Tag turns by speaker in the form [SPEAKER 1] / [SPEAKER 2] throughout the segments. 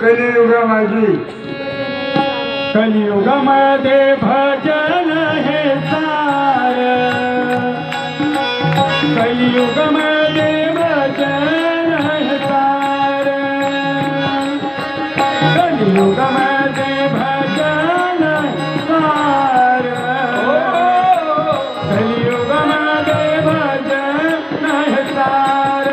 [SPEAKER 1] कलियुगा माझी
[SPEAKER 2] कलियुगामध्ये भजन हे सार. कलियुगामध्ये भजन हे सार. कलियुगामध्ये भजन सार. कलियुगामध्ये भजन हे सार.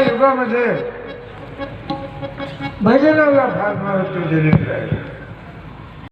[SPEAKER 1] युगामध्ये भजनाला फार महत्व दिलेलं आहे